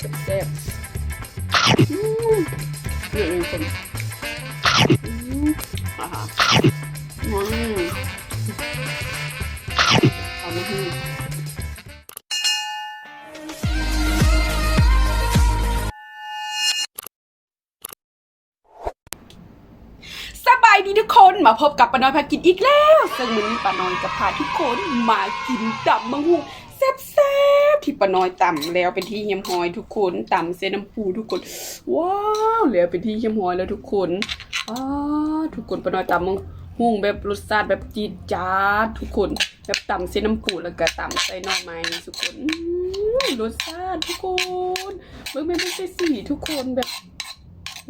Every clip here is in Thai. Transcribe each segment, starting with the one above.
แซ่บๆอืมนี่มีคนอืมอ่าฮะอืมเอามาให้สบายดีทุกคนมาพบกับป้าน้อยพากินอีกแล้ว ซึ่งวันนี้ป้าน้อยจะพาทุกคนมากินตับมังหูแซ่บๆ ที่ปน้อยต่ำแล้วเป็นที่เยี่ยมหอยทุกคนตำเส้นน้ำปูทุกคน ว้าวแล้วเป็นที่เยี่ยมหอยแล้วทุกคนอ้าทุกคนปน้อยต่ำมังหูแบบรสชาติแบบจี๊ดจ๊าดทุกคน แบบตำเส้นน้ำปูแล้วก็ต่ำใส่หน่อไม้ทุกคนรสชาติทุกคนเบิ่งแม่เป็นสีทุกคนแบบ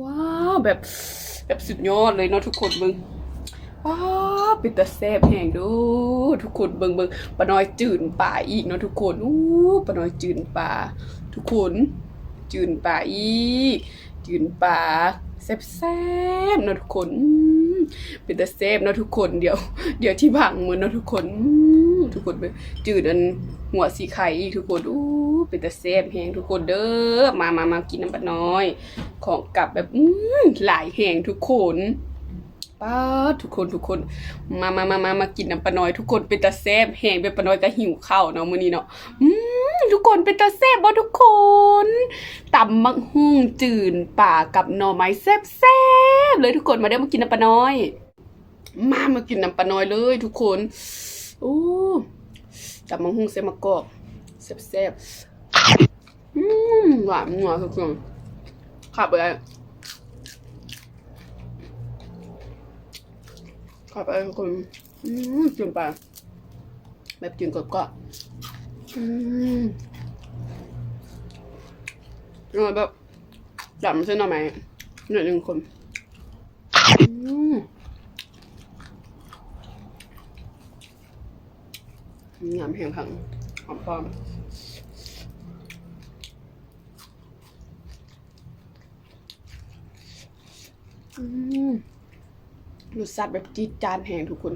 ว้าวแบบแบบสุดยอดเลยเนาะทุกคนเบิ่ง ว้าวเป็นตาแซ่บแห่งดู ทุกคนเบิงเบิงปลาน้อยจืนป่าอีกเนาะทุกคนอู้ปลาน้อยจืนป่า ทุกคนจืนป่าอีกจืนป่าแซ่บแซ่บเนาะทุกคนเป็นตาแซ่บเนาะทุกคนเดี๋ยว เดี๋ยวที่ผังมือเนาะทุกคนทุกคนเบิ่งจืดอันหัวสีไข่อีกทุกคนอู้เป็นตาแซ่บแฮงทุกคนเด้อมามามากินน้ำปลาน้อย ของกลับแบบอืมหลายแห่งทุกคน ป้าทุกคนทุกคน มามามามามากินน้ำปลาน้อยทุกคนเป็นตาแซ่บแหงเป็นปลาน้อยก็หิวข้าวเนาะมื้อนี้เนาะอืมทุกคนเป็นตาแซ่บบ่ทุกคนตำมักหุ่งจืนป่ากับหน่อไม้แซ่บแซ่บเลยทุกคนมาเด้มากินน้ำปลาน้อย มามากินน้ำปลาน้อยเลย ทุกคนโอ้ตำมักหุ่งเส้นมะกอกแซ่บแซ่บอืมหวานหวานทุกคนขับไป เขับไปทุกคนอืมจืนไปแบบจืนกดก็อืมแล้วแบบดำเส้นหน่อไม้หนึ่งหนึ่งคนอืมงามแพงพังหอมปอมอืม รสชาติแบบจี๊ดจานแหงทุกคน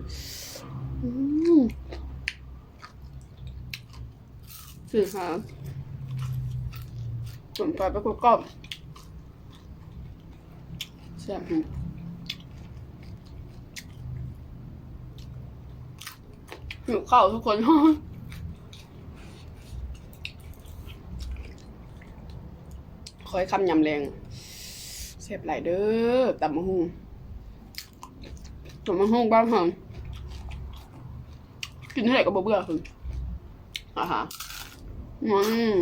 สื่อค่ะสนใจไปกรอบแซ่บแฮงหิวข้าวทุกคนคอยคำยำแรงเสพหลเด้อตำมะฮุงตำมะฮุงบ้านผมกินเท่าไหร่ก็บ่เบื่อคืออ่าฮะอืม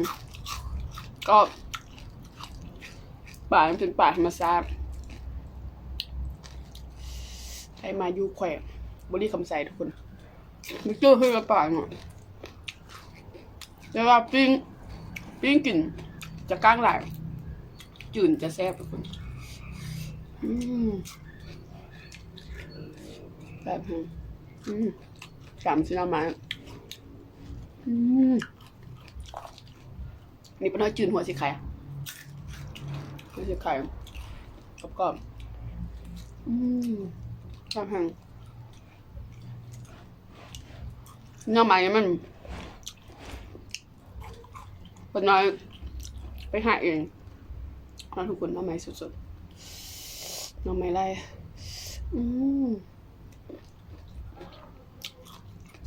ก็ป่ามันเป็นป่าธรรมชาติใช้มาอยู่แขวงบริคำใสทุกคนไม่เจอให้มาป่าเนาะแต่ว่าปิ้งปิ้งกินจะก้างหลายจืนจะแซ่บทุกคน อืม แบบนี้สามชิ้นละไม้อืมนี่เป็นน้อยจืนหัวสีไข่หัวสีไข่กรอบกรอบๆอืมชอบแห้งเนื้อไม้มันเป็นน้อยไปหาเองเราทุกคนหน้ำไม้สดๆหน้ำไม้ไรอืม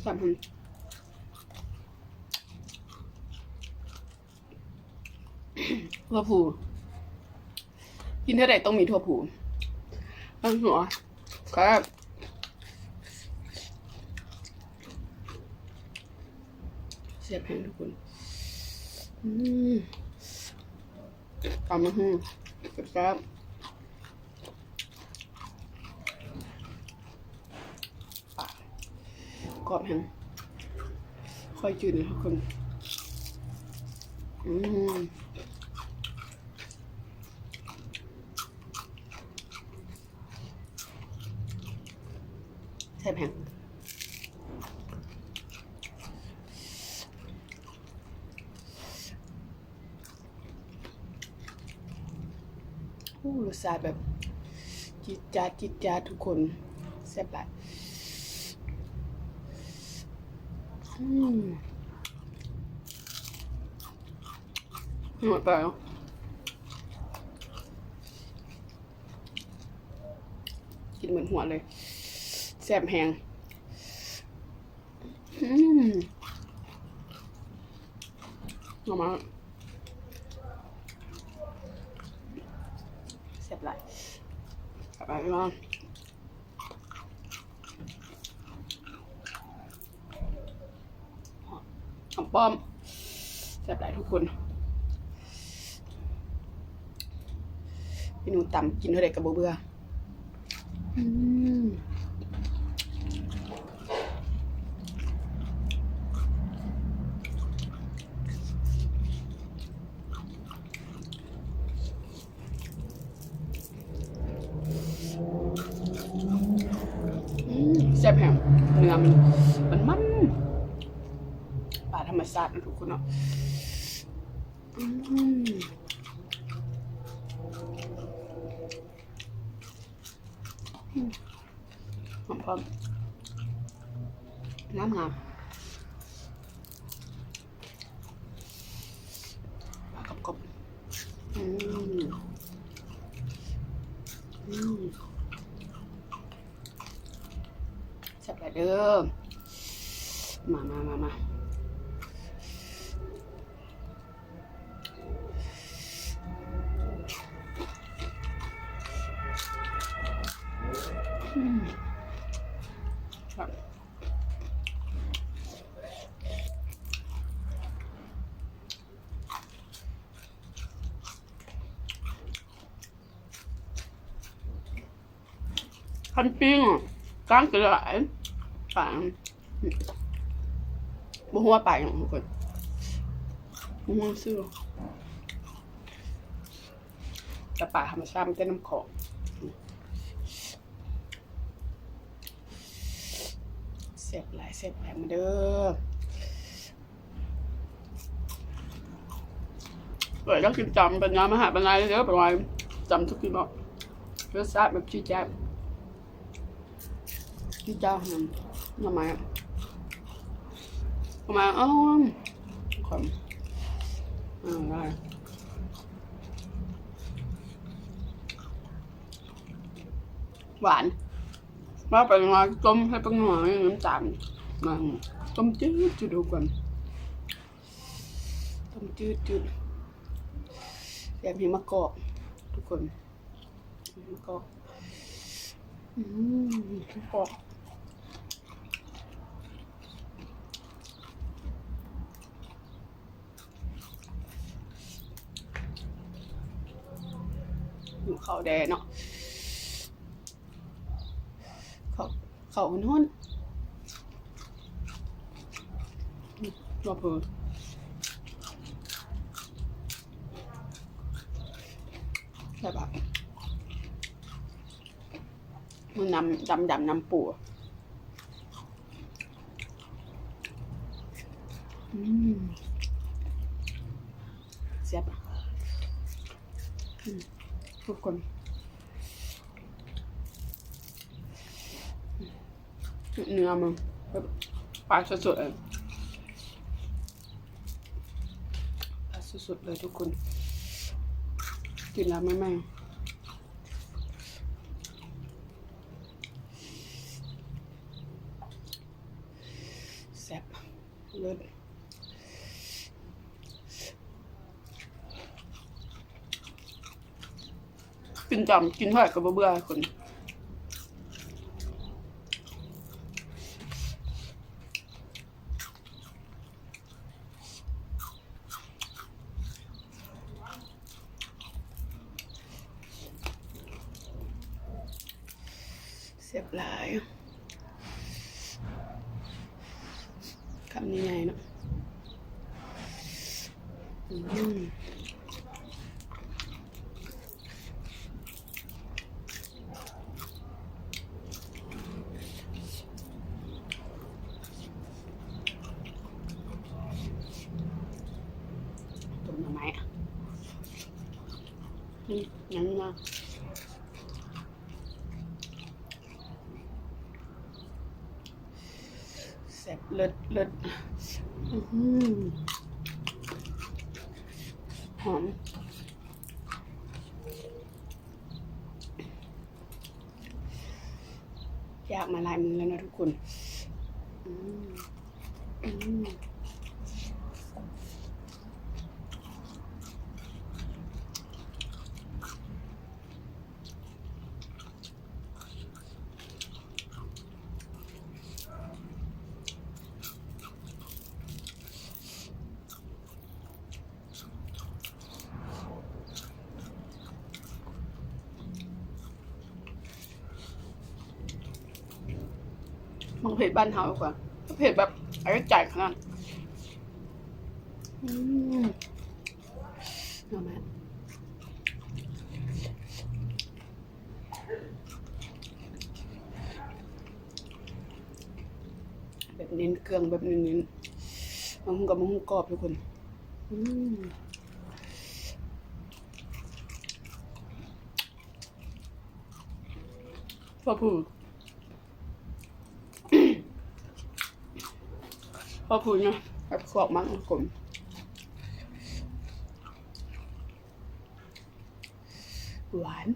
สามพันถั่วผูกินเท่าไหร่ต้องมีถั่วผูตั้งหัวครับเสียบแพงทุกคนอืมตำมะฮึแซ่บ กรอบแฮงค่อยจืดนะทุกคนอืมแซ่บแฮงโอ้รสชาติแบบจิดจาดจิดจาดทุกคนแซ่บหลายอืม หมดไปแล้วกินเหมือนหัวเลยแซ่บแหงอืมเอามาแซ่บหลายกลับไปพี่น้องหอม ป้อมแซ่บหลายทุกคนพี่หนูตำกินเท่าไรกับเบื่ออืมอืมแซ่บแหงเนื้อมันมันมันปลาดนะทุกคนเนาะหอมพร้อมน้ำงามปลากรอบกรอบอืมอืมแซ่บหลายเด้อมามามามาอืมครับ คันปิ้งกลางกระไหลป่างบ่หัวาป่าองทุกคนบ่หัวาซื้อแต่ป่าธรรมชาติมันจะน้ำของเสร็จหลายเสร็จแผลมาเด้อเปิดแล้วกินจำเป็นงามหาเป็นไรเด้อเป็นไรจำทุกทีบอกรสชาติแบบชี้แจ๊บ พี่จ้าทำทำไมอะทำไมอ้อมขมอ่าได้หวานว่าไปงานต้มให้เปังหน่อยน้ำตาลมาต้มจืดจืดดูก่อนต้มจืดจืดแบบนี้มะกอกทุกคนมะกอกอืมกรอบอยู่ เขาแดเนาะเขาเขามันห้อนรอเพิ่มใช่ปะมันนำดำดำน้ำปูอืมเสียบอะอืม ทุกคนเนื้อมันปลาสดๆเลยปลาสดๆเลยทุกคน กินแล้วไม่แม่แซ่บเลิศ กินจำกินเท่าไหร่ก็บเบื่อคนเสียบหลายคำนี้ไงเนาะอืมต้มหน่อไม้อะ นี่ยังนี้นะแซ่บเลิศเลิศหอมยากมาลายมือแล้วนะทุกคน อืมอืม มังเผ็ดบ้านเฮาดีกว่าเผ็ดแบบอะไรจ่ายขนาดอืมเอาไหมแบบเน้นเครื่องแบบเน้นๆมะฮุ่งกับมะฮุ่งกรอบทุกคนอืมพอพูด พอพูดเนาะแบบขอบมั้งผมหวาน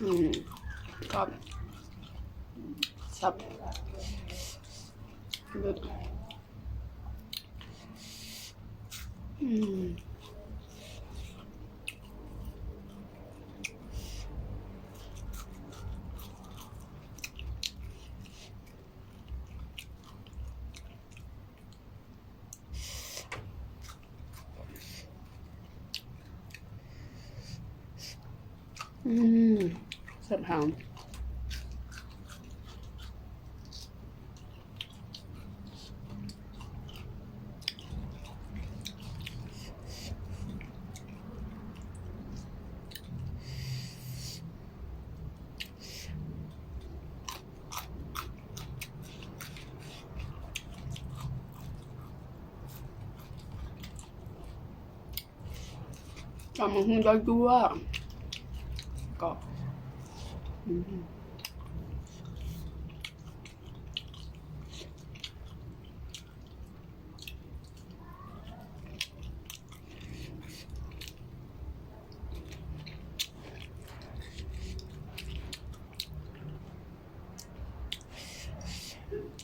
อืมก็สับเลือดอืม อืม สับหอมทำมันหุ่นได้ด้วย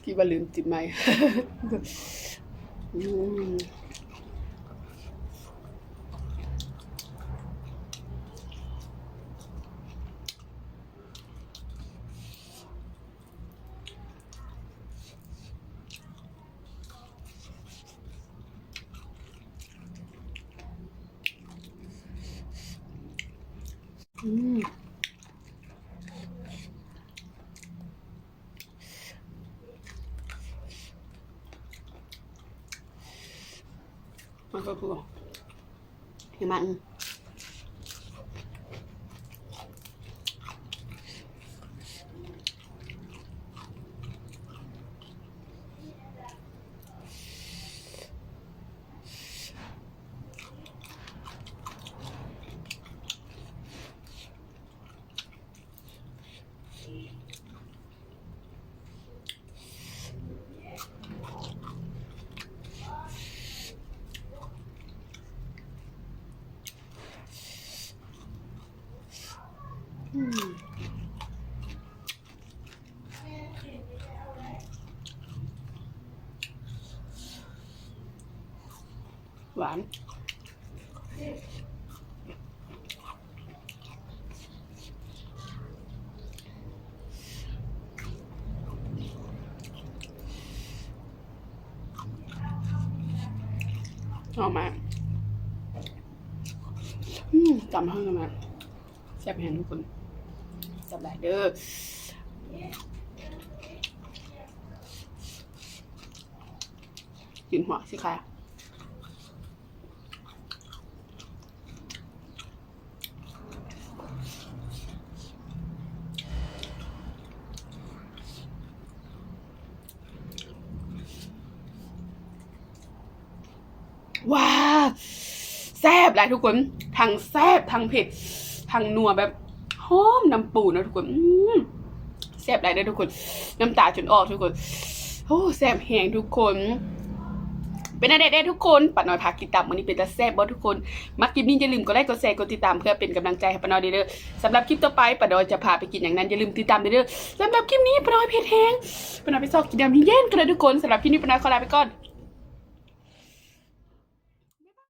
ที่ว่าลืมติดไม้อืม อื มันก็คือเห็นมันอืม หวานหอมมา อืมจำห้องกันมาแซ่บแหงทุกคน แซ่บหลายเด้อกินหัวสิค่ะว้าแซ่บหลายทุกคน ทั้งแซ่บทั้งเผ็ด ทั้งนัวแบบ อมน้ำปูนะทุกคนแซ่บหลายได้ทุกคน น้ำตาจนออกทุกคนโอ้แซ่บแหงทุกคน เป็นอะไรได้ทุกคนป้าน้อยพากินตับวันนี้เป็นตาแซ่บบ่ทุกคนมักคลิปนี้อย่าลืมกดไลค์กดแชร์กดติดตามเพื่อเป็นกำลังใจให้ป้าน้อยเด้อสำหรับคลิปต่อไปป้าน้อยจะพาไปกินอย่างนั้นอย่าลืมติดตามเด้อสำหรับคลิปนี้ป้าน้อยเผ็ดแห้งป้าน้อยไปซอกกินดำที่เย็นกันเลยทุกคนสำหรับคลิปนี้ป้าน้อยขอลาไปก่อน